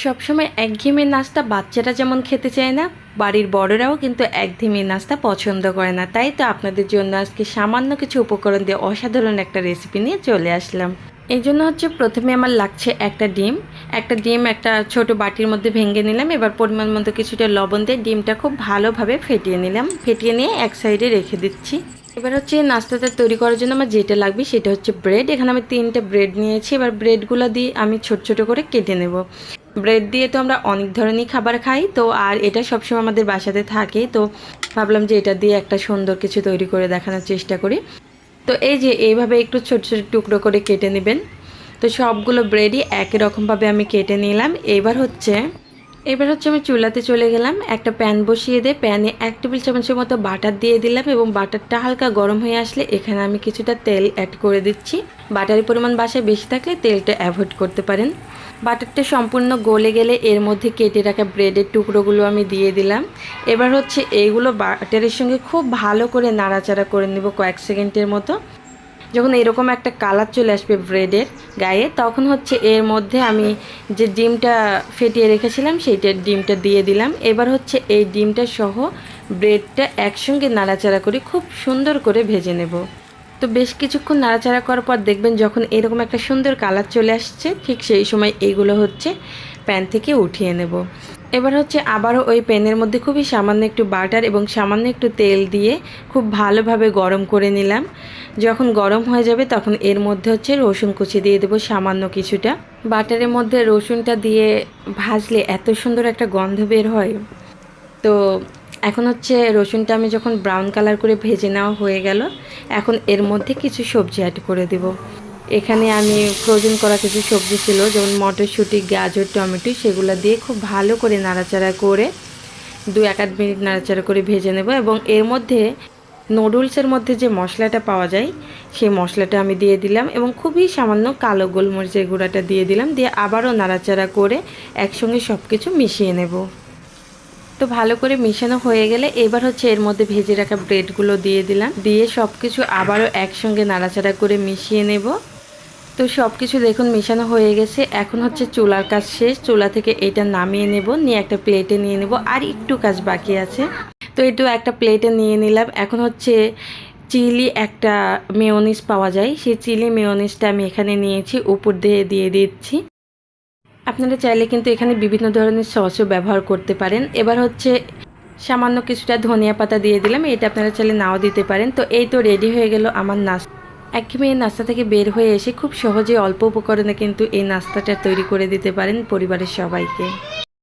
সবসময় একঘেয়েমি নাস্তা বাচ্চারা যেমন খেতে চায় না, বাড়ির বড়রাও কিন্তু একঘেয়েমি নাস্তা পছন্দ করে না। তাই তো আপনাদের জন্য আজকে সামান্য কিছু উপকরণ দিয়ে অসাধারণ একটা রেসিপি নিয়ে চলে আসলাম। এই জন্য হচ্ছে প্রথমে আমার লাগছে একটা ডিম। একটা ডিম একটা ছোট বাটির মধ্যে ভেঙে নিলাম। এবার পরিমাণ মতো কিছুটা লবণ দিয়ে ডিমটা খুব ভালোভাবে ফেটিয়ে নিলাম। ফেটিয়ে নিয়ে এক সাইডে রেখে দিচ্ছি। এবার হচ্ছে নাস্তাটা তৈরি করার জন্য আমার যেটা লাগবে সেটা হচ্ছে ব্রেড। এখানে আমি তিনটে ব্রেড নিয়েছি। এবার ব্রেডগুলো দিয়ে আমি ছোট ছোট করে কেটে নেব। ব্রেড দিয়ে তো আমরা অনেক ধরনেরই খাবার খাই, তো আর এটা সবসময় আমাদের বাসাতে থাকে, তো ভাবলাম যে এটা দিয়ে একটা সুন্দর কিছু তৈরি করে দেখানোর চেষ্টা করি। তো এই যে এইভাবে একটু ছোট ছোট টুকরো করে কেটে নেবেন। তো সবগুলো ব্রেডই একই রকমভাবে আমি কেটে নিলাম। এবার হচ্ছে এবার হচ্ছে আমি চুলাতে চলে গেলাম, একটা প্যান বসিয়ে দিয়ে, প্যানে এক টেবিল চামচের মতো বাটার দিয়ে দিলাম এবং বাটারটা হালকা গরম হয়ে আসলে এখানে আমি কিছুটা তেল অ্যাড করে দিচ্ছি। বাটারের পরিমাণ বাসায় বেশি থাকলে তেলটা অ্যাভয়েড করতে পারেন। বাটারটা সম্পূর্ণ গলে গেলে এর মধ্যে কেটে রাখা ব্রেডের টুকরোগুলো আমি দিয়ে দিলাম। এবার হচ্ছে এইগুলো বাটারের সঙ্গে খুব ভালো করে নাড়াচাড়া করে নেব কয়েক সেকেন্ডের মতো। যখন এরকম একটা কালার চলে আসবে ব্রেডের গায়ে, তখন হচ্ছে এর মধ্যে আমি যে ডিমটা ফেটিয়ে রেখেছিলাম, সেইটা ডিমটা দিয়ে দিলাম। এবার হচ্ছে এই ডিমটা সহ ব্রেডটা একসঙ্গে নাড়াচাড়া করে খুব সুন্দর করে ভেজে নেব। তো বেশ কিছুক্ষণ নাড়াচাড়া করার পর দেখবেন যখন এরকম একটা সুন্দর কালার চলে আসছে, ঠিক সেই সময় এইগুলো হচ্ছে প্যান থেকে উঠিয়ে নেব। এবার হচ্ছে আবারও ওই প্যানের মধ্যে খুবই সামান্য একটু বাটার এবং সামান্য একটু তেল দিয়ে খুব ভালোভাবে গরম করে নিলাম। যখন গরম হয়ে যাবে তখন এর মধ্যে হচ্ছে রসুন কুচি দিয়ে দেবো সামান্য কিছুটা। বাটারের মধ্যে রসুনটা দিয়ে ভাজলে এত সুন্দর একটা গন্ধ বের হয়। তো এখন হচ্ছে রসুনটা আমি যখন ব্রাউন কালার করে ভেজে নেওয়া হয়ে গেল, এখন এর মধ্যে কিছু সবজি অ্যাড করে দেব। এখানে আমি ফ্রোজেন করা কিছু সবজি ছিল, যেমন মটরশুঁটি, গাজর, টমেটো, সেগুলো দিয়ে খুব ভালো করে নাড়াচাড়া করে দু এক আধ মিনিট নাড়াচাড়া করে ভেজে নেব এবং এর মধ্যে নুডলসের মধ্যে যে মশলাটা পাওয়া যায়, সেই মশলাটা আমি দিয়ে দিলাম এবং খুবই সামান্য কালো গোলমরিচের গুঁড়াটা দিয়ে দিলাম, দিয়ে আবারও নাড়াচাড়া করে একসঙ্গে সব কিছু মিশিয়ে নেব। তো ভালো করে মিশানো হয়ে গেলে এবার হচ্ছে এর মধ্যে ভেজে রাখা ব্রেডগুলো দিয়ে দিলাম, দিয়ে সব কিছু আবারও একসঙ্গে নাড়াচাড়া করে মিশিয়ে নেব। তো সব কিছু দেখুন, মেশানো হয়ে গেছে। এখন হচ্ছে চুলার কাজ শেষ। চুলা থেকে এটা নামিয়ে নেব, নিয়ে একটা প্লেটে নিয়ে নেব, আর একটু কাজ বাকি আছে। তো একটু একটা প্লেটে নিয়ে নিলাম। এখন হচ্ছে চিলি একটা মেয়নিস পাওয়া যায়। সেই চিলি মেয়নিসটা আমি এখানে নিয়েছি, উপর দিয়ে দিয়ে দিচ্ছি। আপনারা চাইলে কিন্তু এখানে বিভিন্ন ধরনের সসও ব্যবহার করতে পারেন। এবার হচ্ছে সামান্য কিছুটা ধনিয়া পাতা দিয়ে দিলাম। এটা আপনারা চাইলে নাও দিতে পারেন। তো এই তো রেডি হয়ে গেল আমার নাস্তা। একঘেয়েমি এই নাস্তা থেকে বের হয়ে এসে খুব সহজে অল্প উপকরণে কিন্তু এই নাস্তাটা তৈরি করে দিতে পারেন পরিবারের সবাইকে।